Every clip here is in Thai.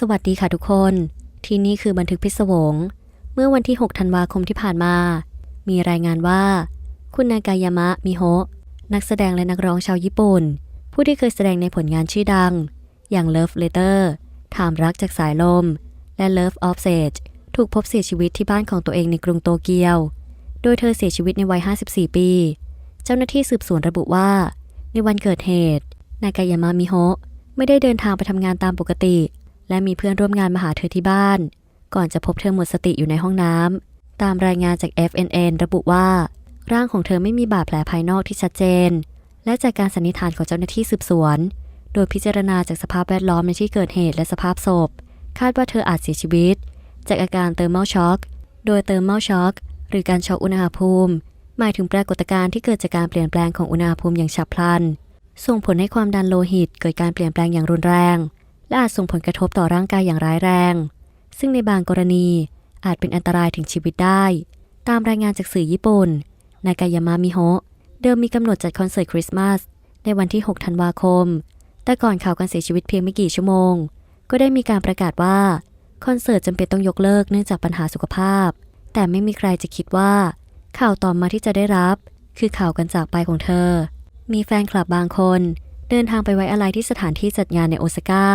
สวัสดีค่ะทุกคน ที่นี่คือบันทึกพิศวง เมื่อวันที่ 6 ธันวาคมที่ผ่านมา มีรายงานว่า คุณนากายามะมิโฮะ นักแสดงและนักร้องชาวญี่ปุ่น ผู้ที่เคยแสดงในผลงานชื่อดัง อย่าง Love Letter ถามรักจากสายลม และ Love of Sage ถูกพบเสียชีวิตที่บ้านของตัวเองในกรุงโตเกียว โดยเธอเสียชีวิตในวัย 54 ปี เจ้าหน้าที่สืบสวนระบุว่า ในวันเกิดเหตุ นากายามะมิโฮะไม่ได้เดินทางไปทำงานตามปกติ และมีเพื่อนร่วมงานมาหาเธอที่บ้าน ก่อนจะพบเธอหมดสติอยู่ในห้องน้ำ ตามรายงานจาก FNN ระบุว่า ร่างของเธอไม่มีบาดแผลภายนอกที่ชัดเจน และจากการสันนิษฐานของเจ้าหน้าที่สืบสวน โดยพิจารณาจากสภาพแวดล้อมในที่เกิดเหตุและสภาพศพ คาดว่าเธออาจเสียชีวิต จากอาการเตอร์มลช็อก โดยเตอร์มลช็อกหรือการช็อกอุณหภูมิ หมายถึงปรากฏการณ์ที่เกิดจากการเปลี่ยนแปลงของอุณหภูมิอย่างฉับพลัน ส่งผลให้ความดันโลหิตเกิดการเปลี่ยนแปลงอย่างรุนแรง และอาจส่งผลกระทบต่อร่างกายอย่างร้ายแรง ซึ่งในบางกรณีอาจเป็นอันตรายถึงชีวิตได้ ตามรายงานจากสื่อญี่ปุ่น นากายามะมิโฮะเดิมมีกำหนดจัดคอนเสิร์ตคริสต์มาสในวันที่ 6 ธันวาคม แต่ก่อนข่าวการเสียชีวิตเพียงไม่กี่ชั่วโมง ก็ได้มีการประกาศว่าคอนเสิร์ตจำเป็นต้องยกเลิกเนื่องจากปัญหาสุขภาพ แต่ไม่มีใครจะคิดว่า ข่าวต่อมาที่จะได้รับ คือข่าวกันจากไปของเธอ มีแฟนคลับบางคน เดินทางไปไว้อะไรที่สถานที่จัดงานในโอซาก้า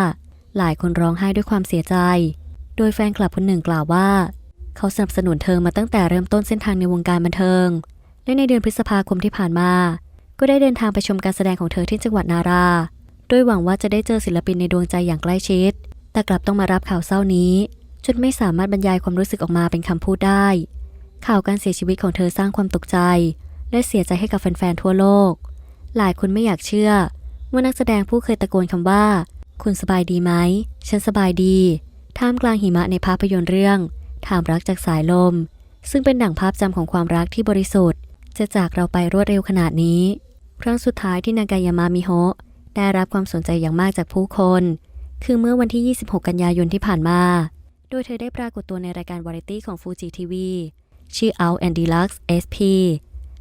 หลายคนร้องไห้ด้วยความเสียใจ โดยแฟนคลับคนหนึ่งกล่าวว่า เขาสนับสนุนเธอมาตั้งแต่เริ่มต้นเส้นทางในวงการบันเทิง และในเดือนพฤษภาคมที่ผ่านมา ก็ได้เดินทางไปชมการแสดงของเธอที่จังหวัดนารา โดยหวังว่าจะได้เจอศิลปินในดวงใจอย่างใกล้ชิด แต่กลับต้องมารับข่าวเศร้านี้จนไม่สามารถบรรยายความรู้สึกออกมาเป็นคำพูดได้ ข่าวการเสียชีวิตของเธอสร้างความตกใจ และเสียใจให้กับแฟนๆทั่วโลก หลายคนไม่อยากเชื่อ ว่านักแสดงผู้เคยตะโกนคำว่า คุณสบายดีไหม ฉันสบายดี ท่ามกลางหิมะในภาพยนตร์เรื่อง ถามรักจากสายลม ซึ่งเป็นดั่งภาพจำของความรักที่บริสุทธิ์ จะจากเราไปรวดเร็วขนาดนี้ ครั้งสุดท้ายที่นากายามามิโฮะได้รับความสนใจอย่างมากจากผู้คน คือเมื่อวันที่ 26 กันยายนที่ผ่านมา โดยเธอได้ปรากฏตัวในรายการวาไรตี้ของฟูจิทีวีชื่อ Out and Deluxe SP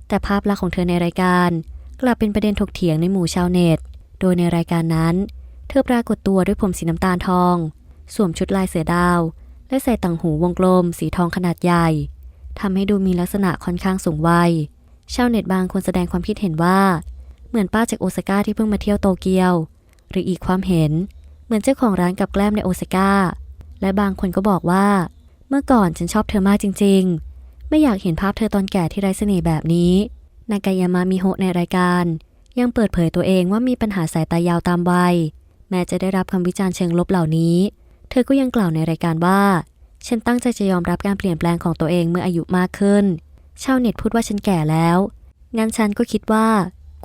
แต่ภาพลักษณ์ของเธอในรายการ กลับเป็นประเด็นถกเถียงในหมู่ชาวเน็ต โดยในรายการนั้น เธอปรากฏตัวด้วยผมสีน้ำตาลทอง สวมชุดลายเสือดาว และใส่ต่างหูวงกลม สีทองขนาดใหญ่ทำให้ดูมีลักษณะค่อนข้างสูงวัย ชาวเน็ตบางคนแสดงความคิดเห็นว่า เหมือนป้าจากโอซาก้าที่เพิ่งมาเที่ยวโตเกียว หรืออีกความเห็น เหมือนเจ้าของร้านกับแกล้มในโอซาก้า และบางคนก็บอกว่า เมื่อก่อนฉันชอบเธอมากจริง ๆ ไม่อยากเห็นภาพเธอตอนแก่ที่ไร้เสน่ห์แบบนี้ นากายามามิโฮะในรายการ ยังเปิดเผยตัวเองว่ามีปัญหาสายตายาวตามวัย แม้จะได้รับคำวิจารณ์เชิงลบเหล่านี้ เธอก็ยังกล่าวในรายการว่า ฉันตั้งใจจะยอมรับการเปลี่ยนแปลงของตัวเองเมื่ออายุมากขึ้น ชาวเน็ตพูดว่าฉันแก่แล้ว งั้นฉันก็คิดว่า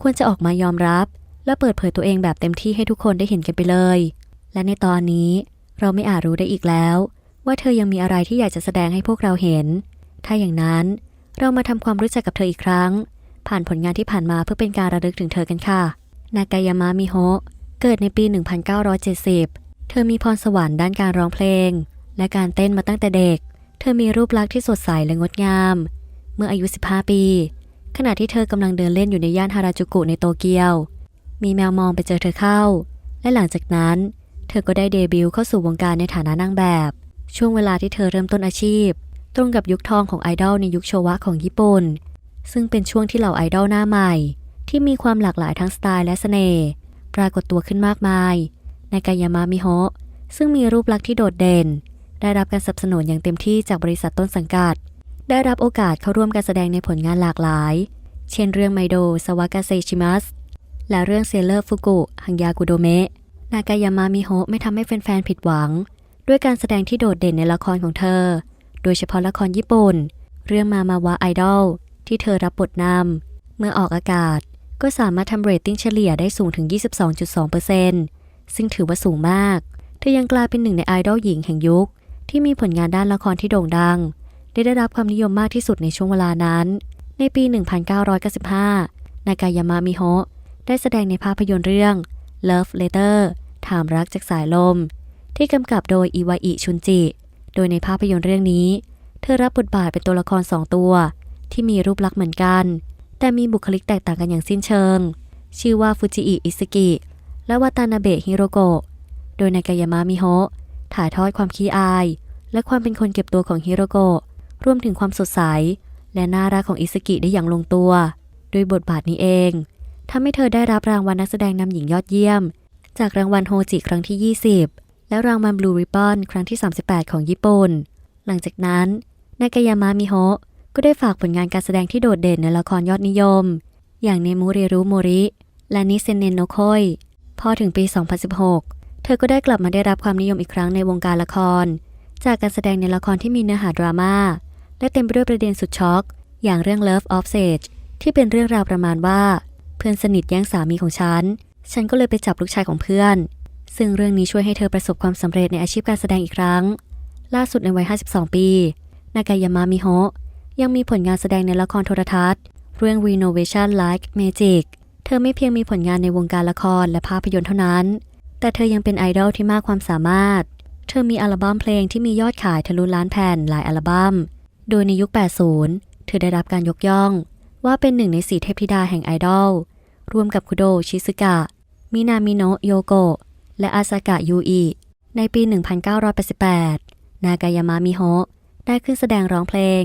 ควรจะออกมายอมรับ และเปิดเผยตัวเองแบบเต็มที่ให้ทุกคนได้เห็นกันไปเลย และในตอนนี้เราไม่อาจรู้ได้อีกแล้ว ว่าเธอยังมีอะไรที่อยากจะแสดงให้พวกเราเห็น ถ้าอย่างนั้นเรามาทำความรู้จักกับเธออีกครั้ง ผ่านผลงานที่ผ่านมาเพื่อเป็นการระลึกถึงเธอกันค่ะ นากายามะมิโฮะ เกิดในปี 1970 เธอมีพรสวรรค์ด้านการร้องเพลง และการเต้นมาตั้งแต่เด็ก เธอมีรูปลักษณ์ที่สดใสและงดงาม เมื่ออายุ 15 ปี ขณะที่เธอกำลังเดินเล่นอยู่ในย่านฮาราจูกุในโตเกียว มีแมวมองไปเจอเธอเข้า และหลังจากนั้น เธอก็ได้เดบิวต์เข้าสู่วงการในฐานะนางแบบ ช่วงเวลาที่เธอเริ่มต้นอาชีพ ตรงกับยุคทองของไอดอลในยุคโชวะของญี่ปุ่นซึ่งเป็นช่วงที่เหล่าไอดอลหน้าใหม่ ที่มีความหลากหลายทั้งสไตล์และเสน่ห์ ปรากฏตัวขึ้นมากมาย ในกายามามิโฮะซึ่งมีรูปลักษณ์ที่โดดเด่น ได้รับการสนับสนุนอย่างเต็มที่จากบริษัทต้นสังกัด ได้รับโอกาสเข้าร่วมการแสดงในผลงานหลากหลาย เช่นเรื่องไมโดสวากาเซชิมัสและเรื่องเซเลอร์ฟุกุฮังยากุโดเมะนากายามามิโฮะไม่ทำให้แฟนๆผิดหวัง ด้วยการแสดงที่โดดเด่นในละครของเธอ โดยเฉพาะละครญี่ปุ่น เรื่องมามาวะไอดอลที่เธอรับบทนำเมื่อออกอากาศ ก็สามารถทำเรตติ้งเฉลี่ยได้สูงถึง 22.2%ซึ่งถือว่าสูงมาก เธอยังกลายเป็นหนึ่งในไอดอลหญิงแห่งยุค ที่มีผลงานด้านละครที่โด่งดัง ได้ได้รับความนิยมมากที่สุดในช่วงเวลานั้น ในปี 1995 นากายามามิโฮะได้แสดงในภาพยนตร์เรื่อง Love Letter ถามรักจากสายลม ที่กำกับโดยอิวาอิชุนจิ โดยในภาพยนตร์เรื่องนี้ เธอรับบทบาทเป็นตัวละครสองตัว ที่มีรูปลักษณ์เหมือนกัน แต่มีบุคลิกแตกต่างกันอย่างสิ้นเชิง ชื่อว่าฟูจิอิอิสกิ และวาตานาเบะฮิโรโกะ โดยนากายามามิโฮะถ่ายทอดความขี้อาย และความเป็นคนเก็บตัวของฮิโรโกะ รวมถึงความสดใส และน่ารักของอิสกิได้อย่างลงตัว โดยบทบาทนี้เองทำให้เธอได้รับรางวัลนักแสดงนำหญิงยอดเยี่ยม จากรางวัลโฮจิครั้งที่ 20 และรางวัลบลูริบบอนครั้งที่ 38 ของญี่ปุ่น หลังจากนั้นนากายามะมิโฮะ ก็ได้ฝากผลงานการแสดงที่โดดเด่นในละครยอดนิยม อย่างเนมูเรรุโมริ และนิเซเนนโนโคยพอถึงปี 2016 เธอก็ได้กลับมาได้รับความนิยมอีกครั้งในวงการละคร จากการแสดงในละครที่มีเนื้อหาดราม่าและเต็มไปด้วยประเด็นสุดช็อก อย่างเรื่อง Love of Sage ที่เป็นเรื่องราวประมาณว่า เพื่อนสนิทแย่งสามีของฉัน ฉันก็เลยไปจับลูกชายของเพื่อน ซึ่งเรื่องนี้ช่วยให้เธอประสบความสำเร็จในอาชีพการแสดงอีกครั้ง ล่าสุดในวัย 52 ปี นากายามามิโฮะ ยังมีผลงานแสดงในละครโทรทัศน์ เรื่อง Renovation Like Magic เธอไม่เพียงมีผลงานในวงการละครและภาพยนตร์เท่านั้น แต่เธอยังเป็นไอดอลที่มากความสามารถ เธอมีอัลบั้มเพลงที่มียอดขายทะลุล้านแผ่นหลายอัลบั้ม โดยในยุค 80 เธอได้รับการยกย่อง ว่าเป็นหนึ่งในสี่เทพธิดาแห่งไอดอลร่วมกับคุโดชิซึกะ มินามิโนะโยโกะ และอาซากะยูอิในปี 1988 นากายามะมิโฮะได้ขึ้นแสดงร้องเพลง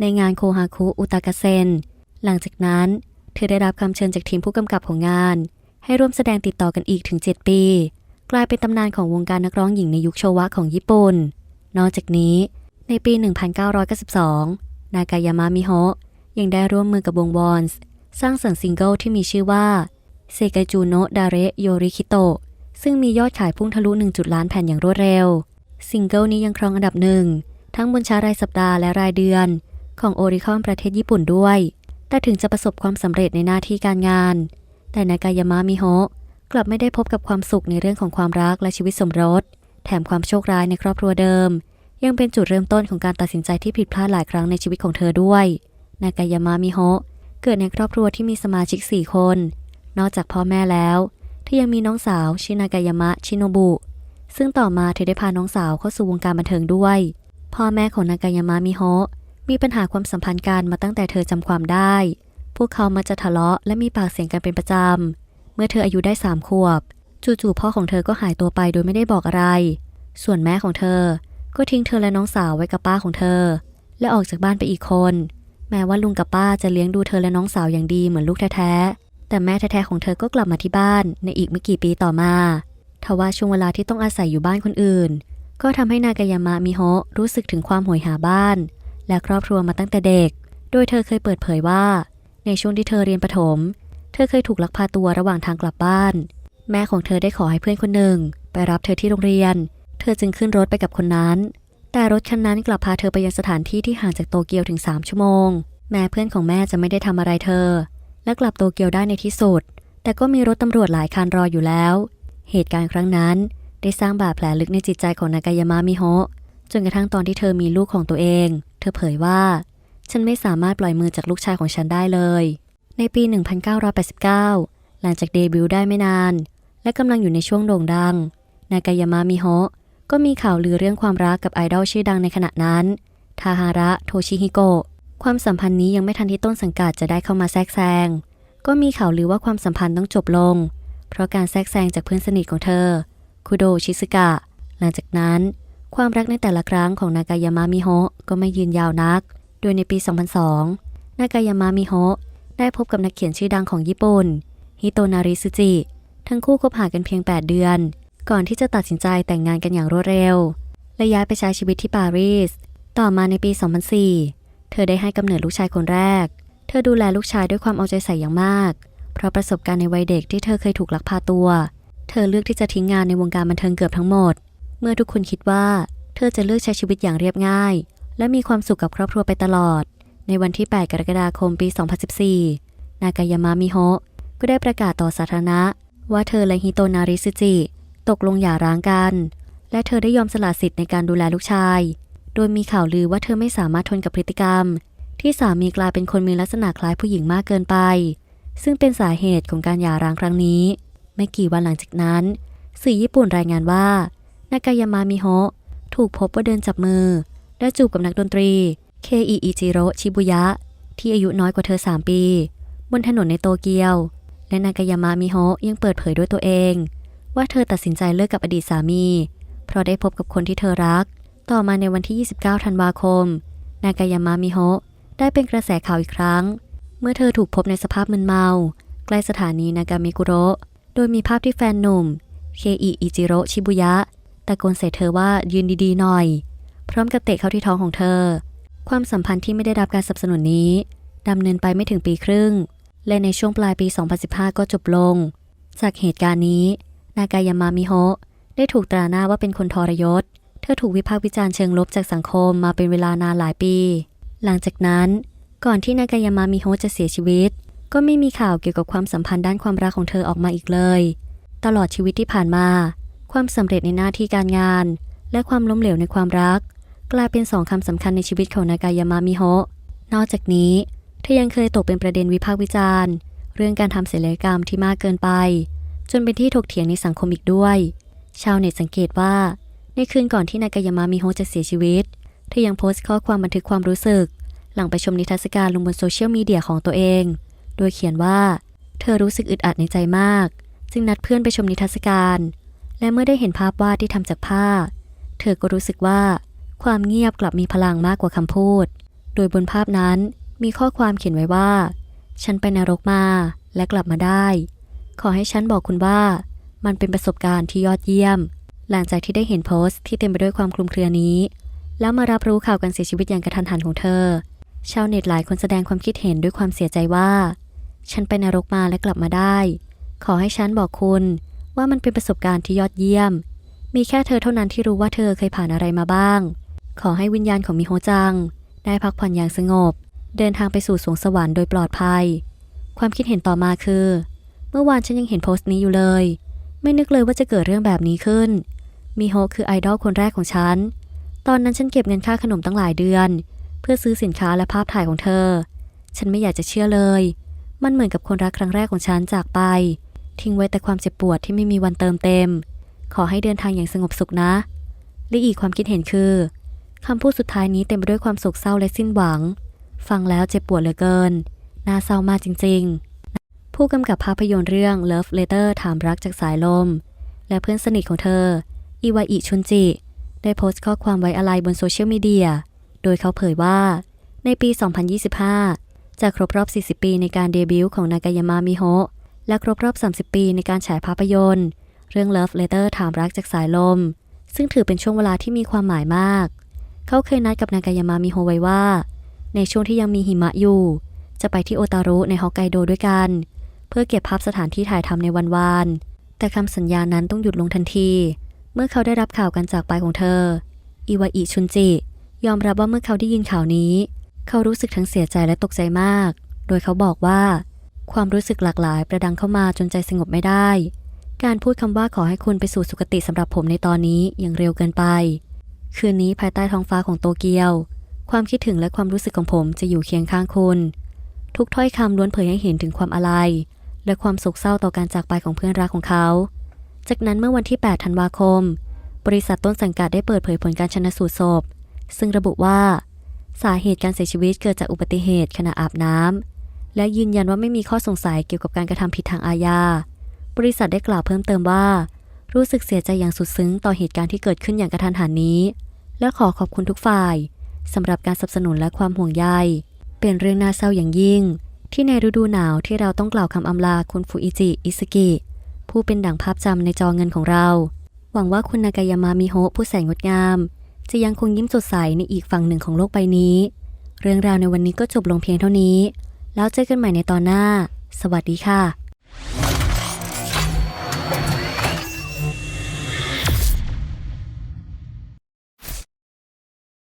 ในงานโคฮาคุอุตากาเซน หลังจากนั้น เธอได้รับคำเชิญจากทีมผู้กำกับของงาน ให้ร่วมแสดงติดต่อกันอีกถึง 7 ปี กลายเป็นตำนานของวงการนักร้องหญิงในยุคโชวะของญี่ปุ่น นอกจากนี้ ในปี 1992 นากายามะมิโฮะยังได้ร่วมมือกับวงวอนส์สร้างสรรค์ซิงเกิลที่มีชื่อว่าเซกาจูโนะดาเรโยริคิโตะซึ่งมียอดขายพุ่งทะลุ1จุดล้านแผ่นอย่างรวดเร็ว ซิงเกิลนี้ยังครองอันดับหนึ่ง ทั้งบนชาร์ตรายสัปดาห์และรายเดือน ของโอริคอนประเทศญี่ปุ่นด้วย แต่ถึงจะประสบความสำเร็จในหน้าที่การงาน แต่นากายามะมิโฮะกลับไม่ได้พบกับความสุขในเรื่องของความรักและชีวิตสมรส แถมความโชคร้ายในครอบครัวเดิม ยังเป็นจุดเริ่มต้นของการตัดสินใจที่ผิดพลาดหลายครั้งในชีวิตของเธอด้วย นากายามะมิโฮะเกิดในครอบครัวที่มีสมาชิก 4 คน นอกจากพ่อแม่แล้วเธอยังมีน้องสาวชินากายามะชิโนบุ ซึ่งต่อมาเธอได้พาน้องสาวเข้าสู่วงการบันเทิงด้วย พ่อแม่ของนากายามะมิโฮะ มีปัญหาความสัมพันธ์กันมาตั้งแต่เธอจำความได้ พวกเขามาจะทะเลาะและมีปากเสียงกันเป็นประจำ เมื่อเธออายุได้สามขวบ จู่ๆพ่อของเธอก็หายตัวไปโดยไม่ได้บอกอะไร ส่วนแม่ของเธอ ก็ทิ้งเธอและน้องสาวไว้กับป้าของเธอ และออกจากบ้านไปอีกคน แม้ว่าลุงกับป้าจะเลี้ยงดูเธอและน้องสาวอย่างดีเหมือนลูกแท้ๆ แต่แม่แท้ๆของเธอก็กลับมาที่บ้านในอีกไม่กี่ปีต่อมาทว่าช่วงเวลาที่ต้องอาศัยอยู่บ้านคนอื่น ก็ทำให้นากายามะมิโฮะรู้สึกถึงความโหยหาบ้าน และครอบครัวมาตั้งแต่เด็ก โดยเธอเคยเปิดเผยว่า ในช่วงที่เธอเรียนประถม เธอเคยถูกลักพาตัวระหว่างทางกลับบ้าน แม่ของเธอได้ขอให้เพื่อนคนหนึ่ง ไปรับเธอที่โรงเรียน เธอจึงขึ้นรถไปกับคนนั้น แต่รถคันนั้นกลับพาเธอไปยังสถานที่ที่ห่างจากโตเกียวถึง 3 ชั่วโมง แม้เพื่อนของแม่จะไม่ได้ทำอะไรเธอ และกลับโตเกียวได้ในที่สุด แต่ก็มีรถตำรวจหลายคันรออยู่แล้ว เหตุการณ์ครั้งนั้นได้สร้างบาดแผลลึกในจิตใจของนากายามะมิโฮะจนกระทั่งตอนที่เธอมีลูกของตัวเอง เธอเผยว่า ฉันไม่สามารถปล่อยมือจากลูกชายของฉันได้เลย ในปี 1989 หลังจากเดบิวต์ได้ไม่นาน และกำลังอยู่ในช่วงโด่งดัง นากายามะมิโฮะก็มีข่าวลือเรื่องความรักกับไอดอลชื่อดังในขณะนั้น ทาฮาระ โทชิฮิโกะ ความสัมพันธ์นี้ยังไม่ทันที่ต้นสังกัดจะได้เข้ามาแทรกแซง ก็มีข่าวลือว่าความสัมพันธ์ต้องจบลง เพราะการแทรกแซงจากเพื่อนสนิทของเธอ คุโดชิซึกะ หลังจากนั้น ความรักในแต่ละครั้งของนากายามะมิโฮะก็ไม่ยืนยาวนัก โดยในปี 2002 นากายามะมิโฮะได้พบกับนักเขียนชื่อดังของญี่ปุ่น ฮิโตนาริซุจิ ทั้งคู่คบหากันเพียง 8 เดือน ก่อนที่จะตัดสินใจแต่งงานกันอย่างรวดเร็ว และย้ายไปใช้ชีวิตที่ปารีส ต่อมาในปี 2004 เธอได้ให้กำเนิดลูกชายคนแรก เธอดูแลลูกชายด้วยความเอาใจใส่อย่างมาก เพราะประสบการณ์ในวัยเด็กที่เธอเคยถูกลักพาตัว เธอเลือกที่จะทิ้งงานในวงการบันเทิงเกือบทั้งหมด เมื่อทุกคนคิดว่า เธอจะเลือกใช้ชีวิตอย่างเรียบง่าย และมีความสุขกับครอบครัวไปตลอด ในวันที่ 8 กรกฎาคมปี 2014 นากายามะมิโฮะก็ได้ประกาศต่อสาธารณะ ว่าเธอและฮิโตนาริซุจิ ตกลงหย่าร้างกัน และเธอได้ยอมสละสิทธิ์ในการดูแลลูกชาย โดยมีข่าวลือว่าเธอไม่สามารถทนกับพฤติกรรม ที่สามีกลายเป็นคนมีลักษณะคล้ายผู้หญิงมากเกินไป ซึ่งเป็นสาเหตุของการหย่าร้างครั้งนี้ ไม่กี่วันหลังจากนั้นสื่อญี่ปุ่นรายงานว่า นากายามะมิโฮะถูกพบว่าเดินจับมือ และจูบกับนักดนตรี เคอิอิจิโรชิบุยะ ที่อายุน้อยกว่าเธอ 3 ปี บนถนนในโตเกียว และนากายามะมิโฮะยังเปิดเผยด้วยตัวเอง ว่าเธอตัดสินใจเลิกกับอดีตสามี เพราะได้พบกับคนที่เธอรัก ต่อมาในวันที่ 29 ธันวาคม นากายามะมิโฮะได้เป็นกระแสข่าวอีกครั้ง เมื่อเธอถูกพบในสภาพมึนเมา ใกล้สถานีนากามิกุโระ โดยมีภาพที่แฟนหนุ่ม เคอิอิจิโรชิบุยะ ตะโกนใส่เธอว่ายืนดีๆหน่อย พร้อมกับเตะเข้าที่ท้องของเธอ ความสัมพันธ์ที่ไม่ได้รับการสนับสนุนนี้ดำเนินไปไม่ถึงปีครึ่ง และในช่วงปลายปี 2015 ก็จบลง จากเหตุการณ์นี้ นากายามามิโฮะได้ถูกตราหน้าว่าเป็นคนทรยศ เธอถูกวิพากษ์วิจารณ์เชิงลบจากสังคมมาเป็นเวลานานหลายปี หลังจากนั้น ก่อนที่นากายามามิโฮะจะเสียชีวิต ก็ไม่มีข่าวเกี่ยวกับความสัมพันธ์ด้านความรักของเธอออกมาอีกเลย ตลอดชีวิตที่ผ่านมา ความสำเร็จในหน้าที่การงาน และความล้มเหลวในความรัก กลายเป็นสองคำสำคัญในชีวิตของนากายามามิโฮะนอกจากนี้ เธอยังเคยตกเป็นประเด็นวิพากษ์วิจารณ์ เรื่องการทำศัลยกรรมที่มากเกินไป จนเป็นที่ถกเถียงในสังคมอีกด้วย ชาวเน็ตสังเกตว่า ในคืนก่อนที่นากายามามิโฮะจะเสียชีวิต เธอยังโพสต์ข้อความบันทึกความรู้สึก หลังไปชมนิทรรศการลงบนโซเชียลมีเดียของตัวเอง โดยเขียนว่า เธอรู้สึกอึดอัดในใจมาก จึงนัดเพื่อนไปชมนิทรรศการ และเมื่อได้เห็นภาพวาดที่ทำจากผ้า เธอก็รู้สึกว่า ความเงียบกลับมีพลังมากกว่าคำพูด โดยบนภาพนั้นมีข้อความเขียนไว้ว่า ฉันไปนรกมาและกลับมาได้ ขอให้ฉันบอกคุณว่า มันเป็นประสบการณ์ที่ยอดเยี่ยม หลังจากที่ได้เห็นโพสต์ที่เต็มไปด้วยความคลุมเครือนี้ แล้วมารับรู้ข่าวการเสียชีวิตอย่างกระทันหันของเธอ ชาวเน็ตหลายคนแสดงความคิดเห็นด้วยความเสียใจว่า ฉันไปนรกมาและกลับมาได้ ขอให้ฉันบอกคุณ ว่ามันเป็นประสบการณ์ที่ยอดเยี่ยม มีแค่เธอเท่านั้นที่รู้ว่าเธอเคยผ่านอะไรมาบ้าง ขอให้วิญญาณของมิโฮจัง ได้พักผ่อนอย่างสงบ เดินทางไปสู่สวงสวรรค์โดยปลอดภัย ความคิดเห็นต่อมาคือ เมื่อวานฉันยังเห็นโพสต์นี้อยู่เลย ไม่นึกเลยว่าจะเกิดเรื่องแบบนี้ขึ้นมิโฮคือไอดอลคนแรกของฉัน ตอนนั้นฉันเก็บเงินค่าขนมตั้งหลายเดือน เพื่อซื้อสินค้าและภาพถ่ายของเธอ ฉันไม่อยากจะเชื่อเลย มันเหมือนกับคนรักครั้งแรกของฉันจากไป ทิ้งไว้แต่ความเจ็บปวดที่ไม่มีวันเติมเต็ม ขอให้เดินทางอย่างสงบสุขนะและอีกความคิดเห็นคือคำพูดสุดท้ายนี้เต็มไปด้วยความโศกเศร้าและสิ้นหวัง ฟังแล้วเจ็บปวดเหลือเกิน น่าเศร้ามากจริง ๆ ผู้กำกับภาพยนตร์เรื่อง Love Letter ถามรักจากสายลม และเพื่อนสนิทของเธอ อิวาอิชุนจิ ได้โพสต์ข้อความไว้อะไรบนโซเชียลมีเดีย โดยเขาเผยว่า ในปี 2025 จะครบรอบ 40 ปีในการเดบิวต์ของนากายามามิโฮะ และครบรอบ 30 ปีในการฉายภาพยนตร์ เรื่อง Love Letter ถามรักจากสายลม ซึ่งถือเป็นช่วงเวลาที่มีความหมายมาก เขาเคยนัดกับนากายามามิโฮไว้ว่า ในช่วงที่ยังมีหิมะอยู่ จะไปที่โอตารุในฮอกไกโดด้วยกัน เพื่อเก็บภาพสถานที่ถ่ายทำในวันวานแต่คำสัญญานั้นต้องหยุดลงทันที เมื่อเขาได้รับข่าวการจากไปของเธอ อิวาอิชุนจิ ยอมรับว่าเมื่อเขาได้ยินข่าวนี้ เขารู้สึกทั้งเสียใจและตกใจมาก โดยเขาบอกว่า ความรู้สึกหลากหลายประดังเข้ามาจนใจสงบไม่ได้ การพูดคำว่าขอให้คุณไปสู่สุคติสำหรับผมในตอนนี้ยังเร็วเกินไป คืนนี้ภายใต้ท้องฟ้าของโตเกียว ความคิดถึงและความรู้สึกของผมจะอยู่เคียงข้างคุณ ทุกถ้อยคำล้วนเผยให้เห็นถึงความอาลัยและความโศกเศร้าต่อการจากไปของเพื่อนรักของเขา จากนั้นเมื่อวันที่ 8 ธันวาคม บริษัทต้นสังกัดได้เปิดเผยผลการชนสูตรศพ ซึ่งระบุว่า สาเหตุการเสียชีวิตเกิดจากอุบัติเหตุขณะอาบน้ำ และยืนยันว่าไม่มีข้อสงสัยเกี่ยวกับการกระทำผิดทางอาญา บริษัทได้กล่าวเพิ่มเติมว่า รู้สึกเสียใจอย่างสุดซึ้งต่อเหตุการณ์ที่เกิดขึ้นอย่างกระทันหันนี้ และขอขอบคุณทุกฝ่ายสำหรับการสนับสนุนและความห่วงใย เป็นเรื่องน่าเศร้าอย่างยิ่ง ที่ในฤดูหนาวที่เราต้องกล่าวคำอำลาคุณฟูอิจิ อิสกิ ผู้เป็นดั่งภาพจำในจอเงินของเรา หวังว่าคุณนากายามามิโฮะผู้แสนงดงาม จะยังคงยิ้มสดใสในอีกฝั่งหนึ่งของโลกใบนี้ เรื่องราวในวันนี้ก็จบลงเพียงเท่านี้ แล้วเจอกันใหม่ในตอนหน้า สวัสดีค่ะ